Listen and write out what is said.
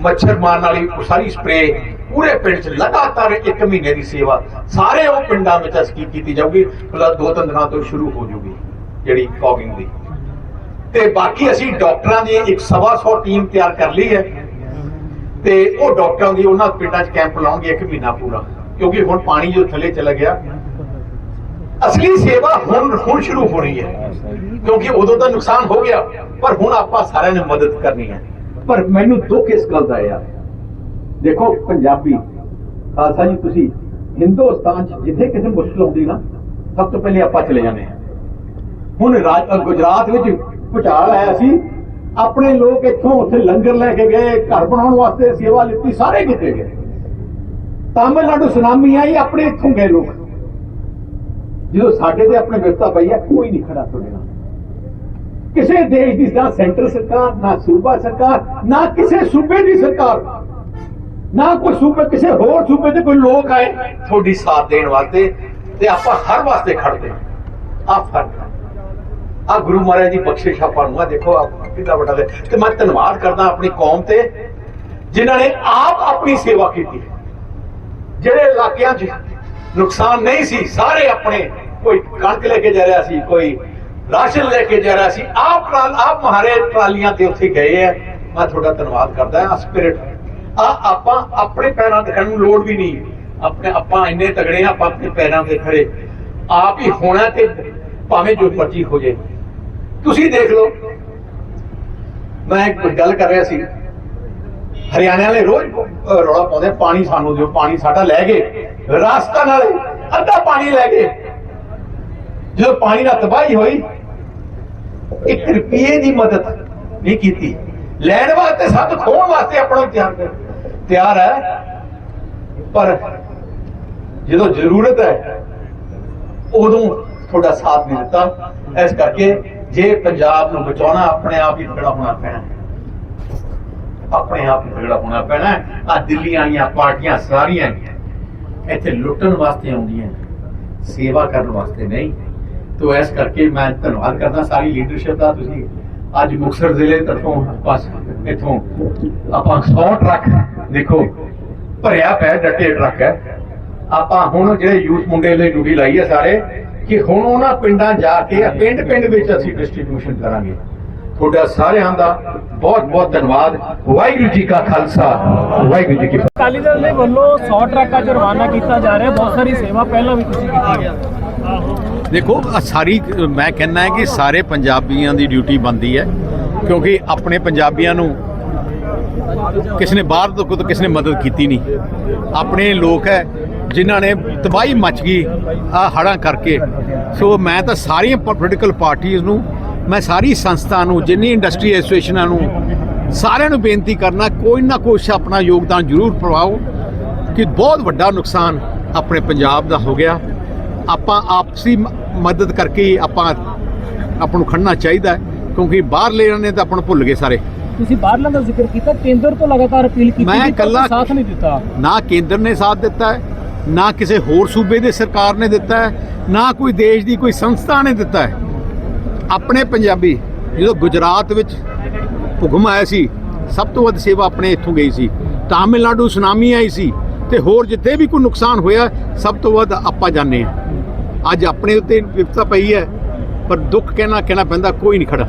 ਮੱਛਰ ਮਾਰਨ ਵਾਲੀ ਸਾਰੀ ਸਪਰੇ ਪੂਰੇ ਪਿੰਡ 'ਚ ਲਗਾਤਾਰ 1 ਮਹੀਨੇ ਦੀ ਸੇਵਾ ਸਾਰੇ ਉਹ ਪਿੰਡਾਂ ਵਿੱਚ ਅਸੀਂ ਕੀਤੀ ਜਾਊਗੀ? ਮਤਲਬ ਦੋ ਤਿੰਨ ਦਿਨਾਂ ਤੋਂ ਸ਼ੁਰੂ ਹੋ ਜੂਗੀ ਜਿਹੜੀ ਫੌਗਿੰਗ ਦੀ। ਤੇ ਬਾਕੀ ਅਸੀਂ ਡਾਕਟਰਾਂ ਦੀ ਇੱਕ ਸਵਾ ਸੌ ਟੀਮ ਤਿਆਰ ਕਰ ਲਈ ਹੈ। ਤੇ ਉਹ ਡਾਕਟਰਾਂ ਦੀ ਉਹਨਾਂ ਪਿੰਡਾਂ 'ਚ ਕੈਂਪ ਲਾਉਣਗੇ ਇੱਕ ਮਹੀਨਾ ਪੂਰਾ, ਕਿਉਂਕਿ ਹੁਣ ਪਾਣੀ ਜੋ ਥੱਲੇ ਚਲਾ ਗਿਆ। ਅਸਲੀ ਸੇਵਾ ਹੁਣ ਹੁਣ ਸ਼ੁਰੂ ਹੋਣੀ ਹੈ, ਕਿਉਂਕਿ ਉਦੋਂ ਤਾਂ ਨੁਕਸਾਨ ਹੋ ਗਿਆ, ਪਰ ਹੁਣ ਆਪਾਂ ਸਾਰਿਆਂ ਨੇ ਮਦਦ ਕਰਨੀ ਹੈ। ਪਰ ਮੈਨੂੰ ਦੁੱਖ ਇਸ ਗੱਲ ਦਾ ਹੈ ਦੇਖੋ, ਪੰਜਾਬੀ, ਖਾਲਸਾ ਜੀ, ਤੁਸੀਂ ਹਿੰਦੁਸਤਾਨ 'ਚ ਜਿੱਥੇ ਕਿਸੇ ਮੁਸ਼ਕਲ ਆਉਂਦੀ ਨਾ, ਸਭ ਤੋਂ ਪਹਿਲੇ ਆਪਾਂ ਚਲੇ ਜਾਂਦੇ ਹਾਂ। ਹੁਣ ਰਾਜ ਗੁਜਰਾਤ ਵਿੱਚ ਭੁਚਾਲ ਆਇਆ ਸੀ, ਆਪਣੇ ਲੋਕ ਇੱਥੋਂ ਉੱਥੇ ਲੰਗਰ ਲੈ ਕੇ ਗਏ, ਘਰ ਬਣਾਉਣ ਵਾਸਤੇ ਸੇਵਾ ਲਿੱਤੀ, ਸਾਰੇ ਕਿਤੇ ਗਏ। ਤਾਮਿਲਨਾਡੂ ਸੁਨਾਮੀ ਆਈ, ਆਪਣੇ ਇੱਥੋਂ ਗਏ ਲੋਕ। ਜਦੋਂ ਸਾਡੇ ਤੇ ਆਪਣੇ ਵਿਵਸਥਾ ਪਈ ਹੈ, ਕੋਈ ਨਹੀਂ ਖੜਾ ਤੁਹਾਡੇ ਨਾਲ। ਕਿਸੇ ਦੇਸ਼ ਦੀ ਨਾ ਸੈਂਟਰ ਸਰਕਾਰ, ਨਾ ਸੂਬਾ ਸਰਕਾਰ, ਨਾ ਕਿਸੇ ਸੂਬੇ ਦੀ ਸਰਕਾਰ। ਨਾ ਕੋਈ ਸੂਬੇ, ਕਿਸੇ ਹੋਰ ਸੂਬੇ ਦੇ ਕੋਈ ਲੋਕ ਆਏ ਤੁਹਾਡੀ ਸਾਥ ਦੇਣ ਵਾਸਤੇ ਤੇ ਆਪਾਂ ਹਰ ਵਾਸਤੇ ਖੜਦੇ ਆ ਫ਼ਰਕ ਆ ਗੁਰੂ ਮਹਾਰਾਜ ਦੀ ਬਖਸ਼ਿਸ਼ ਆਪਾਂ ਨੂੰ ਆ, ਦੇਖੋ ਆ ਕਿੰਨਾ ਵੱਡਾ ਦੇ ਤੇ ਮੈਂ ਧੰਨਵਾਦ ਕਰਦਾ ਆਪਣੀ ਕੌਮ ਤੇ, ਜਿਨ੍ਹਾਂ ਨੇ ਆਪ ਆਪਣੀ ਸੇਵਾ ਕੀਤੀ ਜਿਹੜੇ ਇਲਾਕਿਆਂ 'ਚ ਨੁਕਸਾਨ ਨਹੀਂ ਸੀ, ਸਾਰੇ ਆਪਣੇ ਕੋਈ ਕਣਕ ਲੈ ਕੇ ਜਾ ਰਿਹਾ ਸੀ, ਕੋਈ ਰਾਸ਼ਨ ਲੈ ਕੇ ਜਾ ਰਿਹਾ ਸੀ ਆਪ ਨਾਲ ਆਪ ਮਹਾਰੇ ਟਰਾਲੀਆਂ ਤੇ ਉੱਥੇ ਗਏ ਆ ਮੈਂ ਤੁਹਾਡਾ ਧੰਨਵਾਦ ਕਰਦਾ ਹਾਂ ਸਪਿਰਿਟ ਆ ਆਪਾਂ ਆਪਣੇ ਪੈਰਾਂ ਤੇ ਖੜਨ ਨੂੰ ਲੋੜ ਵੀ ਨਹੀਂ ਆਪਣੇ ਆਪਾਂ ਇੰਨੇ ਤਗੜੇ ਆ ਆਪਾਂ ਆਪਣੇ ਪੈਰਾਂ ਤੇ ਖੜੇ ਆਪ ਹੀ ਹੋਣਾ ਤੇ ਭਾਵੇਂ ਜੋ ਮਰਜ਼ੀ ਹੋ ਜੇ ਤੁਸੀਂ ਦੇਖ ਲਓ ਮੈਂ ਇੱਕ ਗੱਲ ਕਰ ਰਿਹਾ ਸੀ ਹਰਿਆਣੇ ਵਾਲੇ ਰੋਜ਼ ਅਹ, ਰੌਲਾ ਪਾਉਂਦੇ ਪਾਣੀ ਸਾਨੂੰ ਦਿਓ ਪਾਣੀ ਸਾਡਾ ਲੈ ਗਏ ਰਾਜਸਥਾਨ ਵਾਲੇ ਅੱਧਾ ਪਾਣੀ ਲੈ ਗਏ ਜਦੋਂ ਪਾਣੀ ਨਾਲ ਤਬਾਹੀ ਹੋਈ, ਇੱਕ ਰੁਪਏ ਦੀ ਮਦਦ ਨਹੀਂ ਕੀਤੀ। ਲੈਣ ਵਾਸਤੇ ਸਭ ਖੋਣ ਵਾਸਤੇ ਆਪਣਾ ਤਿਆਰ ਕਰ ਤਿਆਰ ਹੈ। ਪਰ ਜਦੋਂ ਜ਼ਰੂਰਤ ਹੈ, ਉਦੋਂ ਤੁਹਾਡਾ ਸਾਥ ਨਹੀਂ ਦਿੱਤਾ। ਇਸ ਕਰਕੇ ਜੇ ਪੰਜਾਬ ਨੂੰ ਬਚਾਉਣਾ ਆਪਣੇ ਆਪ ਹੀ ਖੜਾ ਹੋਣਾ ਪੈਣਾ ਆਪਣੇ ਆਪ ਹੀ ਖੜਾ ਹੋਣਾ ਪੈਣਾ ਆ ਦਿੱਲੀ ਆਈਆਂ ਪਾਰਟੀਆਂ ਸਾਰੀਆਂ ਇੱਥੇ ਲੁੱਟਣ ਵਾਸਤੇ ਆਉਂਦੀਆਂ ਸੇਵਾ ਕਰਨ ਵਾਸਤੇ ਨਹੀਂ। ਤੋ ਇਸ ਕਰਕੇ ਮੈਂ ਧੰਨਵਾਦ ਕਰਦਾ ਸਾਰੀ ਲੀਡਰਸ਼ਿਪ ਦਾ, ਤੁਸੀਂ ਅੱਜ ਮੁਕਤਸਰ ਜ਼ਿਲ੍ਹੇ ਤਰਫੋਂ ਬਸ ਇੱਥੋਂ ਆਪਾਂ 100 ਟਰੱਕ ਦੇਖੋ, ਭਰਿਆ ਪਿਆ, ਡੱਟੇ ਟਰੱਕ ਹੈ। ਆਪਾਂ ਹੁਣ ਜਿਹੜੇ ਯੂਥ ਮੁੰਡੇ ਲਈ ਡਿਊਟੀ ਲਾਈ ਹੈ ਸਾਰੇ, ਕਿ ਹੁਣ ਉਹਨਾਂ ਪਿੰਡਾਂ ਜਾ ਕੇ ਪਿੰਡ ਪਿੰਡ ਵਿੱਚ ਅਸੀਂ ਡਿਸਟ੍ਰੀਬਿਊਸ਼ਨ ਕਰਾਂਗੇ। ਤੁਹਾਡਾ ਸਾਰਿਆਂ ਦਾ ਬਹੁਤ ਬਹੁਤ ਧੰਨਵਾਦ। ਵਾਹਿਗੁਰੂ ਜੀ ਕਾ ਖਾਲਸਾ, ਵਾਹਿਗੁਰੂ ਜੀ ਕੀ ਫਤਿਹ। ਅਕਾਲੀ ਦਲ ਦੇ ਵੱਲੋਂ 100 ਟਰੱਕਾਂ ਚ ਰਵਾਨਾ ਕੀਤਾ ਜਾ ਰਿਹਾ, ਬਹੁਤ ਸਾਰੀ ਸੇਵਾ ਪਹਿਲਾਂ ਵੀ ਤੁਸੀਂ ਕੀਤੀ ਹੈ ਦੇਖੋ ਸਾਰੀ, ਮੈਂ ਕਹਿੰਦਾ ਹੈ ਕਿ ਸਾਰੇ ਪੰਜਾਬੀਆਂ ਦੀ ਡਿਊਟੀ ਬਣਦੀ ਹੈ, ਕਿਉਂਕਿ ਆਪਣੇ ਪੰਜਾਬੀਆਂ ਨੂੰ ਕਿਸ ਨੇ ਬਾਹਰ ਤੋਂ ਕੋਈ ਕਿਸ ਨੇ ਮਦਦ ਕੀਤੀ ਨਹੀਂ। ਆਪਣੇ ਲੋਕ ਹੈ, ਜਿਨ੍ਹਾਂ ਨੇ ਤਬਾਹੀ ਮਚ ਗਈ ਆ ਹੜਾਂ ਕਰਕੇ। ਸੋ ਮੈਂ ਤਾਂ ਸਾਰੀਆਂ ਪੋਲੀਟੀਕਲ ਪਾਰਟੀਆਂ ਨੂੰ, ਮੈਂ ਸਾਰੀ ਸੰਸਥਾ ਨੂੰ, ਜਿੰਨੀ ਇੰਡਸਟਰੀ ਐਸੋਸੀਏਸ਼ਨਾਂ ਨੂੰ, ਸਾਰਿਆਂ ਨੂੰ ਬੇਨਤੀ ਕਰਨਾ, ਕੋਈ ਨਾ ਕੁਛ ਆਪਣਾ ਯੋਗਦਾਨ ਜ਼ਰੂਰ ਪਾਓ, ਕਿ ਬਹੁਤ ਵੱਡਾ ਨੁਕਸਾਨ ਆਪਣੇ ਪੰਜਾਬ ਦਾ ਹੋ ਗਿਆ। ਆਪਾਂ ਆਪਸੀ ਮਦਦ ਕਰਕੇ ਹੀ ਆਪਾਂ ਆਪਾਂ ਨੂੰ ਖੜਨਾ ਚਾਹੀਦਾ ਕਿਉਂਕਿ ਬਾਹਰ ਲੈਣ ਨੇ ਤਾਂ ਆਪਾਂ ਨੂੰ ਭੁੱਲ ਗਏ ਸਾਰੇ। ਤੁਸੀਂ ਬਾਹਰਲਾਂ ਦਾ ਜ਼ਿਕਰ ਕੀਤਾ ਕੇਂਦਰ ਤੋਂ ਲਗਾਤਾਰ ਅਪੀਲ ਕੀਤੀ ਮੈਂ ਇਕੱਲਾ- ਸਾਥ ਨਹੀਂ ਦਿੱਤਾ। ਨਾ ਕੇਂਦਰ ਨੇ ਸਾਥ ਦਿੱਤਾ ਹੈ ਨਾ ਕਿਸੇ ਹੋਰ ਸੂਬੇ ਦੇ ਸਰਕਾਰ ਨੇ ਦਿੱਤਾ ਹੈ ਨਾ ਕੋਈ ਦੇਸ਼ ਦੀ ਕੋਈ ਸੰਸਥਾ ਨੇ ਦਿੱਤਾ ਹੈ। ਆਪਣੇ ਪੰਜਾਬੀ ਜਦੋਂ ਗੁਜਰਾਤ ਵਿੱਚ ਭੁਗਮ ਆਇਆ ਸੀ ਸਭ ਤੋਂ ਵੱਧ ਸੇਵਾ ਆਪਣੇ ਇੱਥੋਂ ਗਈ ਸੀ। ਤਾਮਿਲਨਾਡੂ ਸੁਨਾਮੀ ਆਈ ਸੀ ਤੇ ਹੋਰ ਜਿੱਥੇ ਵੀ ਕੋਈ ਨੁਕਸਾਨ ਹੋਇਆ ਸਭ ਤੋਂ ਵੱਧ ਆਪਾਂ ਜਾਣੇ ਹਾਂ। ਅੱਜ ਆਪਣੇ ਉੱਤੇ ਵਿਪਤਾ ਪਈ ਹੈ ਪਰ ਦੁੱਖ ਕਹਿਣਾ ਕਹਿਣਾ ਪੈਂਦਾ ਕੋਈ ਨਹੀਂ ਖੜਾ।